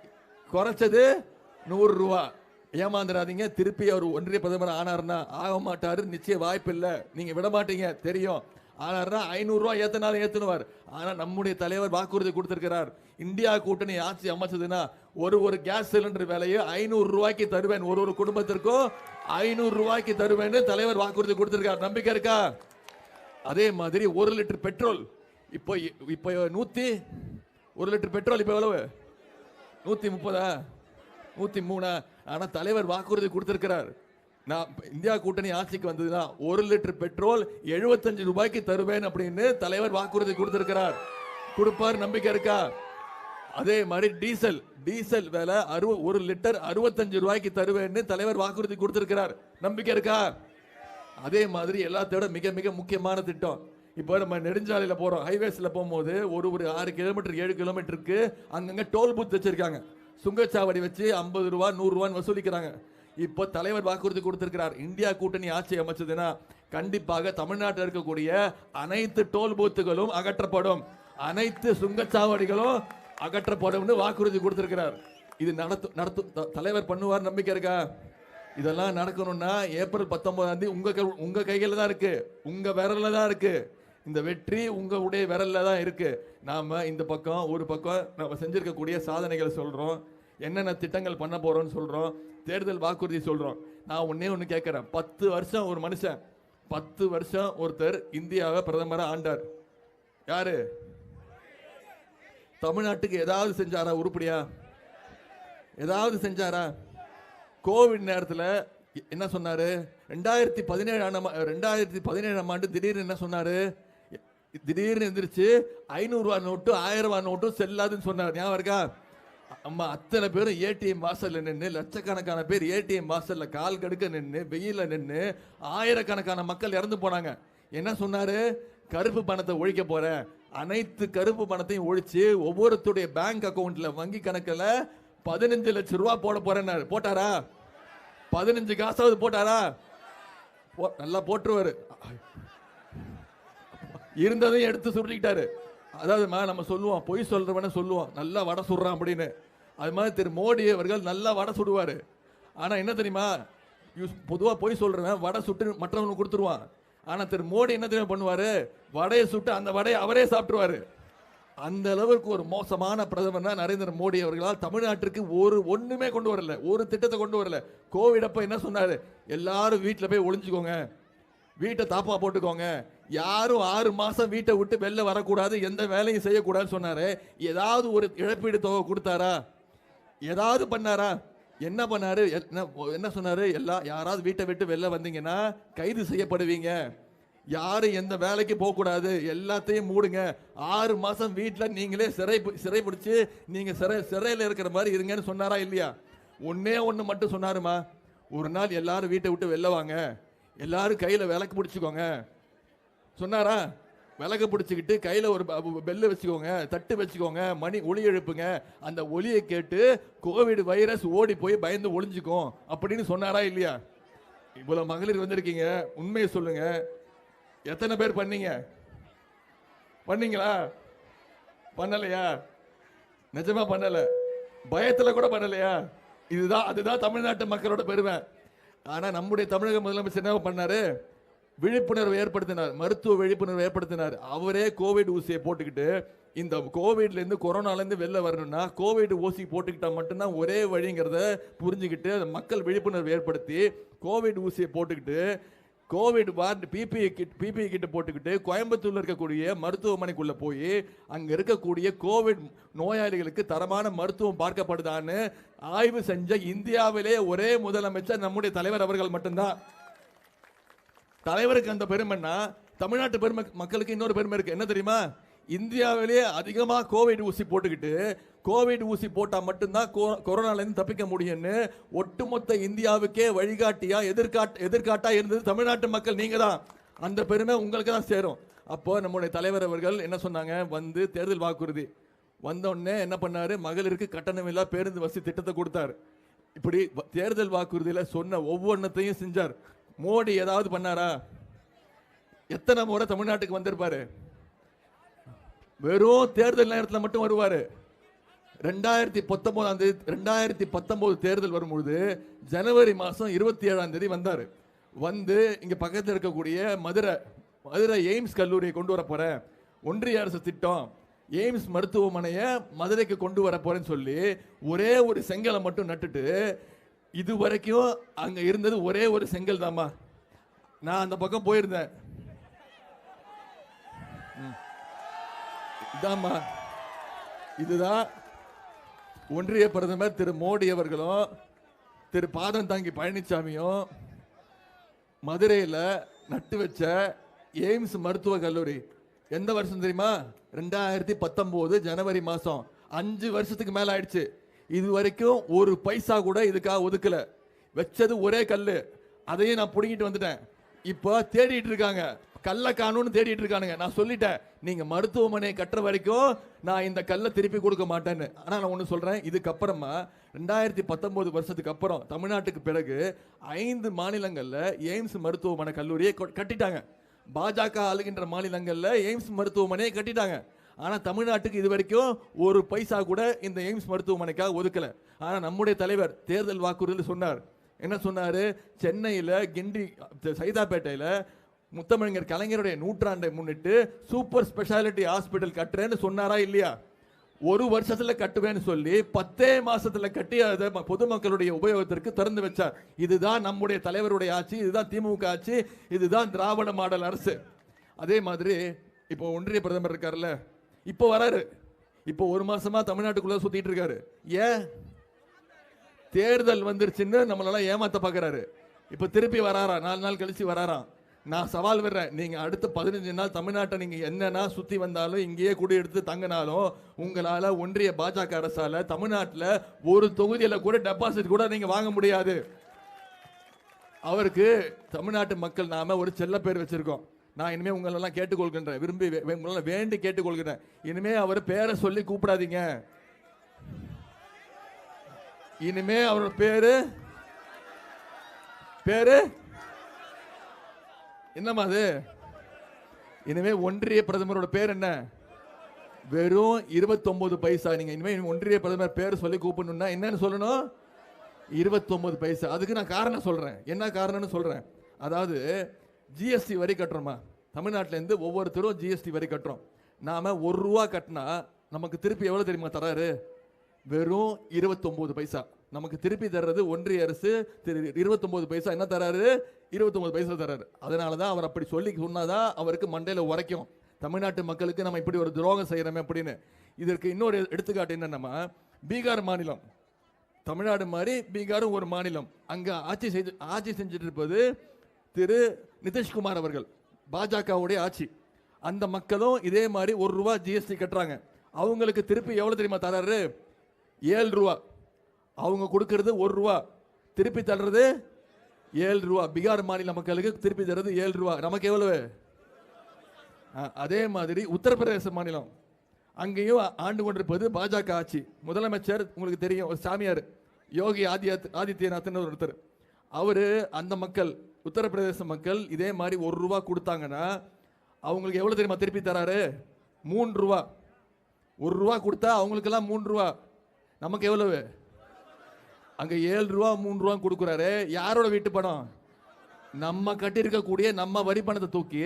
குறைச்சது நூறு ரூபா. ஏமாந்துடாதீங்க திருப்பி அவர் ஒன்றிய பிரதமர் ஆனார்னா ஆக மாட்டாரு நிச்சய வாய்ப்பு இல்லை நீங்க விட மாட்டீங்க தெரியும். ஆனார்னா ஐநூறுரூவா ஏற்றினாலும் ஏற்றுனுவார் ஆனால் நம்முடைய தலைவர் வாக்குறுதி கொடுத்துருக்கிறார். இந்தியா கூட்டணி ஆட்சி அமைச்சதுன்னா ஒரு ஒரு கேஸ் சிலிண்டர் விலையை ஐநூறு ரூபாய்க்கு தருவேன் ஒரு ஒரு குடும்பத்திற்கும். ஐநூறு ரூபாய்க்கு தருவேன்னு தலைவர் வாக்குறுதி கொடுத்துருக்கார். நம்பிக்கை இருக்கா? அதே மாதிரி ஒரு லிட்டர் பெட்ரோல். இப்போ இப்போ நூற்றி ஒரு லிட்டர் பெட்ரோல் இப்போ எவ்வளவு? நூற்றி முப்பதா? நூற்றி மூணா? ஆனால் தலைவர் வாக்குறுதி கொடுத்துருக்கிறார். நான் இந்தியா கூட்டணி ஆட்சிக்கு வந்ததுன்னா ஒரு லிட்டர் பெட்ரோல் 75 ரூபாய்க்கு தருவேன் அப்படின்னு தலைவர் வாக்குறுதி கொடுத்திருக்கிறார். கொடுப்பார் நம்பிக்கை இருக்கா? அதே மாதிரி டீசல் டீசல் விலை அறுவ ஒரு லிட்டர் அறுபத்தஞ்சு ரூபாய்க்கு தருவேன்னு தலைவர் வாக்குறுதி கொடுத்திருக்கிறார். நம்பிக்கை இருக்கா? அதே மாதிரி எல்லாத்தோட மிக மிக முக்கியமான திட்டம். இப்போ நம்ம நெடுஞ்சாலையில் போகிறோம் ஹைவேஸில் போகும்போது ஒரு ஒரு ஆறு கிலோமீட்டர் ஏழு கிலோமீட்டருக்கு அங்கங்கே டோல் பூத் வச்சுருக்காங்க. சுங்கச்சாவடி வச்சு ஐம்பது ரூபா நூறுரூவான்னு வசூலிக்கிறாங்க. இப்போ தலைவர் வாக்குறுதி கொடுத்திருக்கிறார். இந்தியா கூட்டணி ஆட்சி அமைச்சதுன்னா கண்டிப்பாக தமிழ்நாட்டில் இருக்கக்கூடிய அனைத்து டோல் பூத்துகளும் அகற்றப்படும். அனைத்து சுங்கச்சாவடிகளும் அகற்றப்படும்னு வாக்குறுதி கொடுத்திருக்கிறார். இது நடத்து நடத்தும் த- தலைவர் பண்ணுவார் நம்பிக்கை இருக்கா? இதெல்லாம் நடக்கணும்னா ஏப்ரல் பத்தொன்பதாம் தேதி உங்க கை- உங்க கையில தான் இருக்கு. உங்க விரல்ல தான் இருக்கு. இந்த வெற்றி உங்களுடைய விரல்ல தான் இருக்கு. நாம இந்த பக்கம் ஒரு பக்கம் நம்ம செஞ்சிருக்கக்கூடிய சாதனைகளை சொல்றோம். என்னென்ன திட்டங்கள் பண்ண போறோம்னு சொல்றோம். தேர்தல் வாக்குறுதி சொல்றோம். நான் ஒன்றே ஒன்று கேட்குறேன் பத்து வருஷம் ஒரு மனுஷன் பத்து வருஷம் ஒருத்தர் இந்தியாவை பிரதமராக ஆண்டார். யாரு? தமிழ்நாட்டுக்கு ஏதாவது செஞ்சாரா உருப்படியா? ஏதாவது செஞ்சாரா? கோவிட் நேரத்தில் என்ன சொன்னாரு? ரெண்டாயிரத்தி பதினேழாம் ரெண்டாயிரத்தி பதினேழாம் ஆண்டு திடீர்னு என்ன சொன்னாரு? திடீர்னு எந்திரிச்சு ஐநூறுரூவா நோட்டு ஆயிரம் ரூபா நோட்டும் செல்லாதுன்னு சொன்னார். ஞாபகம் இருக்கா? அம்மா அத்தனை பேரும் ஏடிஎம் வாசல்ல நின்று லட்சக்கணக்கான பேர் ஏடிஎம் வாசல்ல கால் கடுக்க நின்று வெயில்ல நின்று ஆயிரக்கணக்கான மக்கள் இறந்து போனாங்க. என்ன சொன்னாரு? கருப்பு பணத்தை ஒழிக்க போறேன். அனைத்து கருப்பு பணத்தையும் ஒழிச்சு ஒவ்வொருத்தருடைய பேங்க் அக்கவுண்ட்ல வங்கி கணக்கில் பதினஞ்சு லட்சம் ரூபா போட போறேன்னாரு. போட்டாரா? பதினஞ்சு காசாவது போட்டாரா? நல்லா போட்டுருவாரு. இருந்ததையும் எடுத்து சுருட்டிக்கிட்டாரு. அதாவதுமா நம்ம சொல்லுவோம் பொய் சொல்கிறவன சொல்லுவோம் நல்லா வடை சுடுறான் அப்படின்னு. அது மாதிரி திரு மோடி அவர்கள் நல்லா வடை சுடுவார். ஆனால் என்ன தெரியுமா? யூஸ் பொதுவாக பொய் சொல்கிறவன் வடை சுட்டு மற்றவனுக்கு கொடுத்துருவான். ஆனால் திரு மோடி என்ன தெரியுமா பண்ணுவார்? வடையை சுட்டு அந்த வடையை அவரே சாப்பிட்ருவார் அந்த அளவுக்கு ஒரு மோசமான பிரதமர்னா நரேந்திர மோடி அவர்களால் தமிழ்நாட்டிற்கு ஒரு ஒன்றுமே கொண்டு வரல. ஒரு திட்டத்தை கொண்டு வரல. கோவிட் அப்போ என்ன சொன்னார்? எல்லாரும் வீட்டில் போய் ஒளிஞ்சுக்கோங்க. வீட்டை தாப்பா போட்டுக்கோங்க. யாரும் ஆறு மாதம் வீட்டை விட்டு வெளில வரக்கூடாது எந்த வேலையும் செய்யக்கூடாதுன்னு சொன்னார். ஏதாவது ஒரு இழப்பீடு தொகை கொடுத்தாரா? ஏதாவது பண்ணாரா? என்ன பண்ணார்? என்ன சொன்னார்? எல்லாம் எல்லா யாராவது வீட்டை விட்டு வெளில வந்தீங்கன்னா கைது செய்யப்படுவீங்க. யாரும் எந்த வேலைக்கு போகக்கூடாது. எல்லாத்தையும் மூடுங்க. ஆறு மாதம் வீட்டில் நீங்களே சிறை சிறை பிடிச்சி நீங்கள் சிறை சிறையில் இருக்கிற மாதிரி இருங்கன்னு சொன்னாரா இல்லையா? ஒன்றே ஒன்று மட்டும் சொன்னாருமா. ஒரு நாள் எல்லாரும் வீட்டை விட்டு வெளில வாங்க. எல்லாரும் கையில் விளக்கு பிடிச்சிக்கோங்க. சொன்னாரா? விளக்கு பிடிச்சிக்கிட்டு கையில் ஒரு பெல்லு வச்சுக்கோங்க தட்டு வச்சுக்கோங்க மணி ஒளி எழுப்புங்க. அந்த ஒளியை கேட்டு கோவிட் வைரஸ் ஓடி போய் பயந்து ஒளிஞ்சுக்கும் அப்படின்னு சொன்னாரா இல்லையா? இவ்வளோ மகளிர் வந்திருக்கீங்க. உண்மையை சொல்லுங்க. எத்தனை பேர் பண்ணீங்க? பண்ணீங்களா? பண்ணலையா? நிஜமா பண்ணல. பயத்துல கூட பண்ணலையா? இதுதான் அதுதான் தமிழ்நாட்டு மக்களோட பெருமை. ஆனா நம்முடைய தமிழக முதலமைச்சர் என்ன பண்ணாரு? விழிப்புணர்வு ஏற்படுத்தினார் மருத்துவ விழிப்புணர்வு ஏற்படுத்தினார். அவரே கோவிட் ஊசியை போட்டுக்கிட்டு இந்த கோவிட்லேருந்து கொரோனாலேருந்து வெளில வரணும்னா கோவிட் ஊசி போட்டுக்கிட்டால் மட்டும்தான் ஒரே வழிங்கிறத புரிஞ்சுக்கிட்டு மக்கள் விழிப்புணர்வு ஏற்படுத்தி கோவிட் ஊசியை போட்டுக்கிட்டு Covid ward PP kit PP கிட்ட போட்டுக்கிட்டு கோயம்புத்தூரில் இருக்கக்கூடிய மருத்துவமனைக்குள்ளே போய் அங்கே இருக்கக்கூடிய கோவிட் நோயாளிகளுக்கு தரமான மருத்துவம் பார்க்கப்படுதான்னு ஆய்வு செஞ்ச இந்தியாவிலே ஒரே முதலமைச்சர் நம்முடைய தலைவர் அவர்கள் மட்டும்தான். தலைவருக்கு அந்த பெருமைன்னா தமிழ்நாட்டு பெருமை மக்களுக்கு இன்னொரு பெருமை இருக்கு. என்ன தெரியுமா? இந்தியாவிலேயே அதிகமாக கோவிட் ஊசி போட்டுக்கிட்டு கோவிட் ஊசி போட்டால் மட்டும்தான் கொரோனாலேருந்து தப்பிக்க முடியும்னு ஒட்டுமொத்த இந்தியாவுக்கே வழிகாட்டியாக எதிர்காட் எதிர்காட்டாக இருந்தது தமிழ்நாட்டு மக்கள். நீங்கள் தான் அந்த பெருமை உங்களுக்கு தான் சேரும். அப்போ நம்முடைய தலைவர் அவர்கள் என்ன சொன்னாங்க? வந்து தேர்தல் வாக்குறுதி. வந்தோடனே என்ன பண்ணாரு? மகளிருக்கு கட்டணமில்லா பேருந்து வசதி திட்டத்தை கொடுத்தாரு. இப்படி தேர்தல் வாக்குறுதியில் சொன்ன ஒவ்வொன்றத்தையும் செஞ்சார். மோடி ஏதாவது பண்ணாரா? எத்தனை முறை தமிழ்நாட்டுக்கு வந்திருப்பாரு? வெறும் தேர்தல் நேரத்தில் மட்டும் வருவாரு. ரெண்டாயிரத்தி பத்தொன்பதாம் தேதி ரெண்டாயிரத்தி பத்தொன்பது தேர்தல் வரும்பொழுது ஜனவரி மாதம் இருபத்தி ஏழாம் தேதி வந்தார். வந்து இங்கே பக்கத்தில் இருக்கக்கூடிய மதுரை மதுரை எய்ம்ஸ் கல்லூரியை கொண்டு வர போகிறேன் ஒன்றிய அரசு திட்டம் எய்ம்ஸ் மருத்துவமனையை மதுரைக்கு கொண்டு வர போறேன்னு சொல்லி ஒரே ஒரு செங்கலை மட்டும் நட்டுட்டு இது வரைக்கும் அங்கே இருந்தது ஒரே ஒரு செங்கல் தாம்மா நான் அந்த பக்கம் போயிருந்தேன். ம். இதாம்மா. இதுதான் ஒன்றிய பிரதமர் திரு மோடி அவர்களும் திரு பாதம் தாங்கி பழனிசாமியும் மதுரையில் நட்டு வச்ச எய்ம்ஸ் மருத்துவக் கல்லூரி. எந்த வருஷம் தெரியுமா? ரெண்டாயிரத்தி பத்தொம்போது ஜனவரி மாதம் அஞ்சு வருஷத்துக்கு மேலே ஆயிடுச்சு. இது வரைக்கும் ஒரு பைசா கூட இதுக்காக ஒதுக்கல. வச்சது ஒரே கல் அதையும் நான் பிடுங்கிட்டு வந்துட்டேன். இப்போ தேடிட்டு இருக்காங்க. கல்லை காணும்னு தேடிட்டு இருக்கானுங்க. நான் சொல்லிட்டேன். நீங்க மருத்துவமனை கட்டுற வரைக்கும் நான் இந்த கல்லை திருப்பி கொடுக்க மாட்டேன்னு. ஆனால் நான் ஒன்று சொல்கிறேன் இதுக்கப்புறமா ரெண்டாயிரத்தி பத்தொம்போது வருஷத்துக்கு அப்புறம் தமிழ்நாட்டுக்கு பிறகு ஐந்து மாநிலங்களில் எய்ம்ஸ் மருத்துவமனை கல்லூரியை கொ- கட்டிட்டாங்க. பாஜக ஆளுகின்ற மாநிலங்களில் எய்ம்ஸ் மருத்துவமனையை கட்டிட்டாங்க. ஆனால் தமிழ்நாட்டுக்கு இது வரைக்கும் ஒரு பைசா கூட இந்த எய்ம்ஸ் மருத்துவமனைக்காக ஒதுக்கல. ஆனால் நம்முடைய தலைவர் தேர்தல் வாக்குறுதியில் சொன்னார். என்ன சொன்னார்? சென்னையில் கிண்டி சைதாப்பேட்டையில் முத்தமிழர் கலைஞருடைய நூற்றாண்டை முன்னிட்டு சூப்பர் ஸ்பெஷாலிட்டி ஹாஸ்பிட்டல் கட்டுறேன்னு சொன்னாரா இல்லையா? ஒரு வருஷத்துல கட்டுவேன்னு சொல்லி பத்தே மாசத்துல கட்டி அதை ம- பொதுமக்களுடைய உபயோகத்திற்கு திறந்து வச்சார். இதுதான் நம்முடைய தலைவருடைய ஆட்சி இதுதான் திமுக ஆட்சி இதுதான் திராவிட மாடல் அரசு. அதே மாதிரி இப்போ ஒன்றிய பிரதமர் இருக்கார்ல இப்போ வராரு. இப்போ ஒரு மாசமா தமிழ்நாட்டுக்குள்ள சுத்திட்டு இருக்காரு. ஏன்? தேர்தல் வந்துருச்சுன்னு நம்மளெல்லாம் ஏமாத்த பார்க்குறாரு இப்போ திருப்பி வராரா? நாலு நாள் கழிச்சு வராராம் நான் சவால் விடுறேன். நீங்க அடுத்த பதினஞ்சு நாள் தமிழ்நாட்டை நீங்க என்னன்னா சுத்தி வந்தாலும் இங்கேயே குடியெடுத்து தங்கினாலும் உங்களால ஒன்றிய பாஜக அரசால தமிழ்நாட்டில் ஒரு தொகுதியில கூட டெபாசிட் கூட நீங்க வாங்க முடியாது. அவருக்கு தமிழ்நாட்டு மக்கள் நாம ஒரு செல்ல பேர் வச்சிருக்கோம். நான் இனிமேல் உங்களெல்லாம் கேட்டுக்கொள்கின்றேன். விரும்பி உங்களெல்லாம் வேண்டி கேட்டுக்கொள்கிறேன் இனிமே அவர் பேரை சொல்லி கூப்பிடாதீங்க. இனிமே அவரோட பேரு பேரு? என்னம்மா அது? இனிமே ஒன்றிய பிரதமரோட பேர் என்ன? வெறும் 29 பைசா நீங்க இனிமே ஒன்றிய பிரதமர் பேர் சொல்லி கூப்பிடணும்னா என்னன்னு சொல்லணும்? 29 பைசா. அதுக்கு நான் காரணம் சொல்றேன். என்ன காரணம்னு சொல்றேன். அதாவது ஜிஎஸ்டி வரி கட்டுறோமா? தமிழ்நாட்டிலேருந்து ஒவ்வொருத்தரும் ஜிஎஸ்டி வரி கட்டுறோம். நாம் ஒரு ரூபா கட்டினா நமக்கு திருப்பி எவ்வளோ தெரியுமா தராரு? வெறும் 29 பைசா. நமக்கு திருப்பி தர்றது ஒன்றிய அரசு இருபத்தொம்போது பைசா. என்ன தராரு? 29 பைசா தராரு. அதனால தான் அவர் அப்படி சொல்லி சொன்னாதான் அவருக்கு மண்டையில் உரைக்கும். தமிழ்நாட்டு மக்களுக்கு நம்ம இப்படி ஒரு துரோகம் செய்கிறோமே அப்படின்னு. இதற்கு இன்னொரு எடுத்துக்காட்டு என்னன்னா பீகார் மாநிலம். தமிழ்நாடு மாதிரி பீகாரும் ஒரு மாநிலம். அங்கே ஆட்சி செய்து ஆட்சி செஞ்சுட்டு இருப்பது திரு நிதிஷ்குமார் அவர்கள் பாஜகவுடைய ஆட்சி. அந்த மக்களும் இதே மாதிரி ஒரு ரூபா ஜிஎஸ்டி கட்டுறாங்க. அவங்களுக்கு திருப்பி எவ்வளோ தெரியுமா தராரு? ஏழு ரூபா. அவங்க கொடுக்கறது ஒரு ரூபா. திருப்பி தர்றது ஏழு ரூபா. பீகார் மாநில மக்களுக்கு திருப்பி தர்றது ஏழு ரூபா. நமக்கு எவ்வளவு? அதே மாதிரி உத்தரப்பிரதேச மாநிலம். அங்கேயும் ஆண்டு கொண்டிருப்பது பாஜக ஆட்சி. முதலமைச்சர் உங்களுக்கு தெரியும் ஒரு சாமியார். யோகி ஆதித்ய ஆதித்யநாத்னு ஒருத்தர். அவர் அந்த மக்கள். உத்தரப்பிரதேச மக்கள் இதே மாதிரி ஒரு ரூபா கொடுத்தாங்கன்னா அவங்களுக்கு எவ்வளோ தெரியுமா திருப்பி தராரு? மூன்று ரூபா. ஒரு ரூபா கொடுத்தா அவங்களுக்கெல்லாம் மூன்று ரூபா. நமக்கு எவ்வளவு? அங்கே ஏழு ரூபா மூணு ரூபா கொடுக்குறாரு. யாரோட வீட்டு பணம்? நம்ம கட்டியிருக்கக்கூடிய நம்ம வரி பணத்தை தூக்கி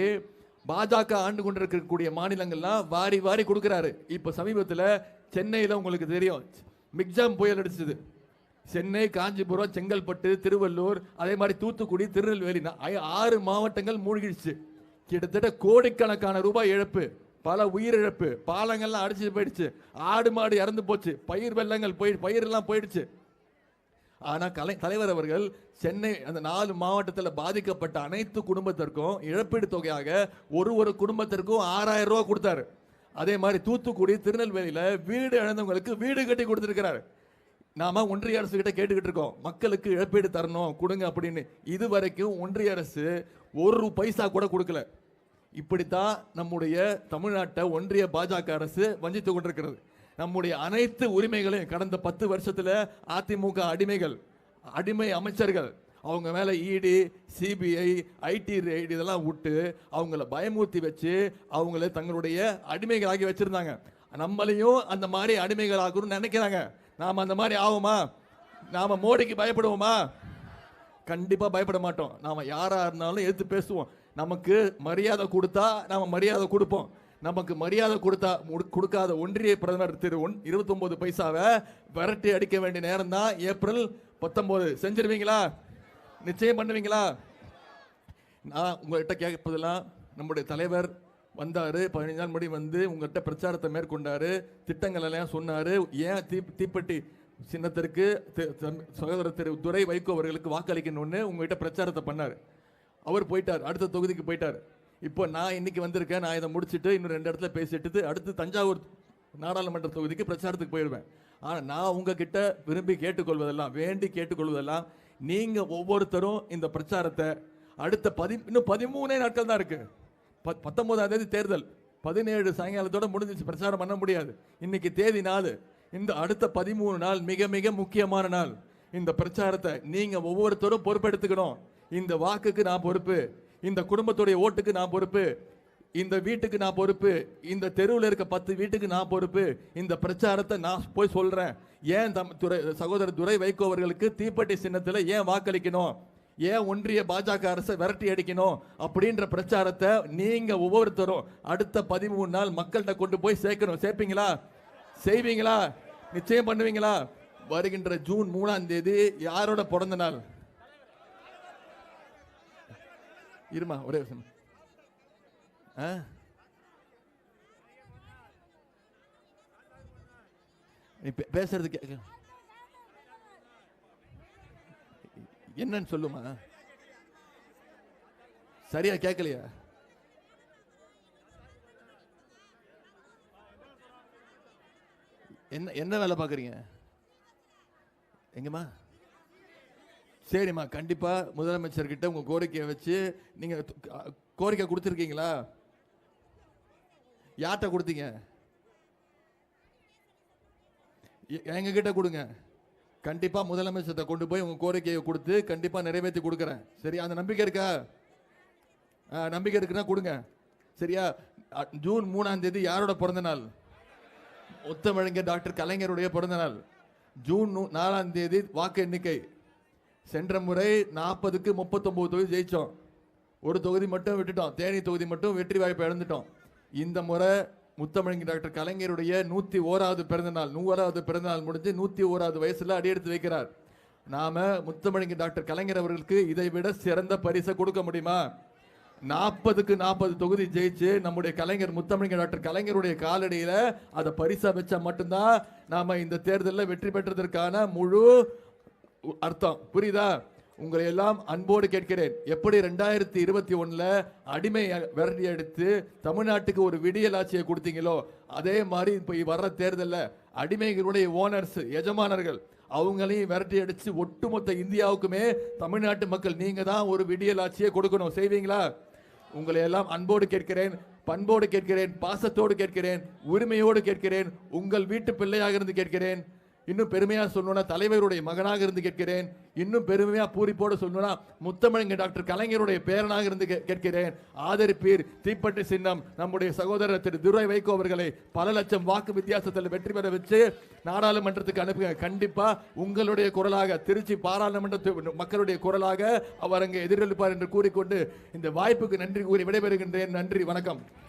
பாஜக ஆண்டு கொண்டு இருக்கக்கூடிய மாநிலங்கள்லாம் வாரி வாரி கொடுக்குறாரு. இப்போ சமீபத்தில் சென்னையில் உங்களுக்கு தெரியும். மிக்ஜாம் புயல் அடிச்சது. சென்னை காஞ்சிபுரம் செங்கல்பட்டு திருவள்ளூர் அதே மாதிரி தூத்துக்குடி திருநெல்வேலி ஐ- ஆறு மாவட்டங்கள் மூழ்கிடுச்சு. கிட்டத்தட்ட கோடிக்கணக்கான ரூபாய் இழப்பு பல உயிரிழப்பு பாலங்கள்லாம் அடிச்சு போயிடுச்சு. ஆடு மாடு இறந்து போச்சு பயிர் வெள்ளங்கள் போய் பயிரெல்லாம் போயிடுச்சு. ஆனால் கலை தலைவர் அவர்கள் சென்னை அந்த நாலு மாவட்டத்தில் பாதிக்கப்பட்ட அனைத்து குடும்பத்திற்கும் இழப்பீடு தொகையாக ஒரு ஒரு குடும்பத்திற்கும் ஆறாயிரம் ரூபா கொடுத்தாரு. அதே மாதிரி தூத்துக்குடி திருநெல்வேலியில் வீடு இழந்தவங்களுக்கு வீடு கட்டி கொடுத்துருக்கிறாரு. நாம ஒன்றிய அரசு கிட்ட கேட்டுக்கிட்டு இருக்கோம் மக்களுக்கு இழப்பீடு தரணும் கொடுங்க அப்படின்னு. இது வரைக்கும் ஒன்றிய அரசு ஒரு பைசா கூட கொடுக்கல. இப்படித்தான் நம்முடைய தமிழ்நாட்டை ஒன்றிய பாஜக அரசு வஞ்சித்து கொண்டிருக்கிறது. நம்முடைய அனைத்து உரிமைகளையும் கடந்த பத்து வருஷத்தில் அதிமுக அடிமைகள் அடிமை அமைச்சர்கள் அவங்க மேலே இடி சிபிஐ ஐடி ரெய்டு இதெல்லாம் விட்டு அவங்கள பயமூர்த்தி வச்சு அவங்கள தங்களுடைய அடிமைகளாகி வச்சுருந்தாங்க. நம்மளையும் அந்த மாதிரி அடிமைகள் ஆகணும்னு நினைக்கிறாங்க. நாம் அந்த மாதிரி ஆகுமா நாம் மோடிக்கு பயப்படுவோமா? கண்டிப்பாக பயப்பட மாட்டோம். நாம் யாராக இருந்தாலும் எடுத்து பேசுவோம். நமக்கு மரியாதை கொடுத்தா நாம் மரியாதை கொடுப்போம். நமக்கு மரியாதை கொடுத்தா கொடுக்காத ஒன்றிய பிரதமர் திரு ஒன் இருபத்தொம்போது பைசாவை விரட்டி அடிக்க வேண்டிய நேரம் தான் ஏப்ரல் பத்தொம்போது. செஞ்சிருவீங்களா? நிச்சயம் பண்ணுவீங்களா? நான் உங்கள்கிட்ட கேட்பதெல்லாம் நம்முடைய தலைவர் வந்தார். பதினஞ்சு நாள் முடி வந்து உங்கள்கிட்ட பிரச்சாரத்தை மேற்கொண்டார். திட்டங்கள் எல்லாம் சொன்னார். ஏன் தீ தீப்பெட்டி சின்னத்திற்கு சகோதர சகோதரர் திரு துரை வைகோ அவர்களுக்கு வாக்களிக்கணும்னு உங்ககிட்ட பிரச்சாரத்தை பண்ணார். அவர் போயிட்டார். அடுத்த தொகுதிக்கு போயிட்டார். இப்போ நான் இன்னைக்கு வந்திருக்கேன். நான் இதை முடிச்சுட்டு இன்னும் ரெண்டு இடத்துல பேசிட்டு அடுத்து தஞ்சாவூர் நாடாளுமன்ற தொகுதிக்கு பிரச்சாரத்துக்கு போயிடுவேன். ஆனால் நான் உங்ககிட்ட விரும்பி கேட்டுக்கொள்வதெல்லாம் வேண்டி கேட்டுக்கொள்வதெல்லாம் நீங்கள் ஒவ்வொருத்தரும் இந்த பிரச்சாரத்தை அடுத்த பதி இன்னும் பதிமூணே நாட்கள் தான் இருக்குது பத்- பத்தொன்பதாம் தேதி தேர்தல். பதினேழு சாயங்காலத்தோட முடிஞ்சிச்சு பிரச்சாரம் பண்ண முடியாது. இன்னைக்கு தேதி நாலு. இந்த அடுத்த பதிமூணு நாள் மிக மிக முக்கியமான நாள். இந்த பிரச்சாரத்தை நீங்கள் ஒவ்வொருத்தரும் பொறுப்பெடுத்துக்கணும். இந்த வாக்குக்கு நான் பொறுப்பு. இந்த குடும்பத்துடைய ஓட்டுக்கு நான் பொறுப்பு. இந்த வீட்டுக்கு நான் பொறுப்பு. இந்த தெருவில் இருக்க பத்து வீட்டுக்கு நான் பொறுப்பு. இந்த பிரச்சாரத்தை நான் போய் சொல்கிறேன் ஏன் தம் துரை சகோதரர் துரை வைகோ அவர்களுக்கு தீப்பெட்டி சின்னத்தில் ஏன் வாக்களிக்கணும்? ஏன் ஒன்றிய பாஜக அரசை விரட்டி அடிக்கணும் அப்படின்ற பிரச்சாரத்தை நீங்க ஒவ்வொருத்தரும் அடுத்த பதிமூணு நாள் மக்கள்கிட்ட கொண்டு போய் சேர்க்கணும். சேர்ப்பீங்களா? செய்வீங்களா? நிச்சயம் பண்ணுவீங்களா? வருகின்ற ஜூன் மூணாம் தேதி யாரோட பிறந்த நாள்? இருமா ஒரே விஷயம் ஆ? நீ பே- பேசுறது கேட்க என்னன்னு சொல்லுமா? சரியா கேட்கலையா என்ன என்ன வேலை பார்க்குறீங்க? எங்கம்மா? சரிம்மா கண்டிப்பாக முதலமைச்சர்கிட்ட உங்கள் கோரிக்கையை வச்சு நீங்கள் கோரிக்கை கொடுத்துருக்கீங்களா? யார்கிட்ட கொடுத்தீங்க? எ- கொடுங்க. கண்டிப்பா முதலமைச்சர்கிட்ட கொண்டு போய் உங்க கோரிக்கையை கொடுத்து கண்டிப்பா நிறைவேற்றி கொடுக்குறேன். சரி அந்த நம்பிக்கை இருக்கா? ஆ, நம்பிக்கை இருக்குன்னா கொடுங்க. சரியா? ஜூன் மூணாம் தேதி யாரோட பிறந்த நாள்? முத்தமிழங்க டாக்டர் கலைஞருடைய பிறந்த நாள். ஜூன் நாலாம் தேதி வாக்கு எண்ணிக்கை. சென்ற முறை நாற்பதுக்கு முப்பத்தொம்பது தொகுதி ஜெயிச்சோம். ஒரு தொகுதி மட்டும் விட்டுட்டோம். தேனி தொகுதி மட்டும் வெற்றி வாய்ப்பை இழந்துட்டோம். இந்த முறை முத்தமிழங்க டாக்டர் கலைஞருடைய நூற்றி ஓராவது பிறந்தநாள் நூறாவது பிறந்தநாள் முடிஞ்சு நூற்றி ஓராவது வயசில் அடியெடுத்து வைக்கிறார். நாம முத்தமிழங்க டாக்டர் கலைஞர் அவர்களுக்கு இதை விட சிறந்த பரிசை கொடுக்க முடியுமா? நாற்பதுக்கு நாற்பது தொகுதி ஜெயிச்சு நம்முடைய கலைஞர் முத்தமிழங்க டாக்டர் கலைஞருடைய காலடியில் அதை பரிசா வச்சா மட்டும்தான் நாம இந்த தேர்தலில் வெற்றி பெற்றதற்கான முழு அர்த்தம். புரியுதா? உங்களை எல்லாம் அன்போடு கேட்கிறேன். எப்படி ரெண்டாயிரத்தி இருபத்தி ஒன்றில் அடிமை விரட்டி எடுத்து தமிழ்நாட்டுக்கு ஒரு விடியல் ஆட்சியை கொடுத்தீங்களோ அதே மாதிரி இப்போ வர்ற தேர்தலில் அடிமைகளுடைய ஓனர்ஸ் எஜமானர்கள் அவங்களையும் விரட்டி அடித்து ஒட்டுமொத்த இந்தியாவுக்குமே தமிழ்நாட்டு மக்கள் நீங்கள் தான் ஒரு விடியல் ஆட்சியை கொடுக்கணும். செய்வீங்களா? உங்களை எல்லாம் அன்போடு கேட்கிறேன் பண்போடு கேட்கிறேன் பாசத்தோடு கேட்கிறேன் உரிமையோடு கேட்கிறேன் உங்கள் வீட்டு பிள்ளையாக இருந்து கேட்கிறேன். இன்னும் பெருமையாக சொல்லணும்னா தலைவருடைய மகனாக இருந்து கேட்கிறேன். இன்னும் பெருமையாக பூரிப்போடு சொல்லணும்னா முத்தமிழங்க டாக்டர் கலைஞருடைய பேரனாக இருந்து கே- கேட்கிறேன். ஆதரிப்பீர் தீப்பட்டு சின்னம் நம்முடைய சகோதரர் திரு துரை வைகோ அவர்களை பல லட்சம் வாக்கு வித்தியாசத்தில் வெற்றி பெற வச்சு நாடாளுமன்றத்துக்கு அனுப்புங்க. கண்டிப்பா உங்களுடைய குரலாக திருச்சி பாராளுமன்ற மக்களுடைய குரலாக அவர் அங்கே எதிரொலிப்பார் என்று கூறிக்கொண்டு இந்த வாய்ப்புக்கு நன்றி கூறி விடைபெறுகின்றேன். நன்றி வணக்கம்.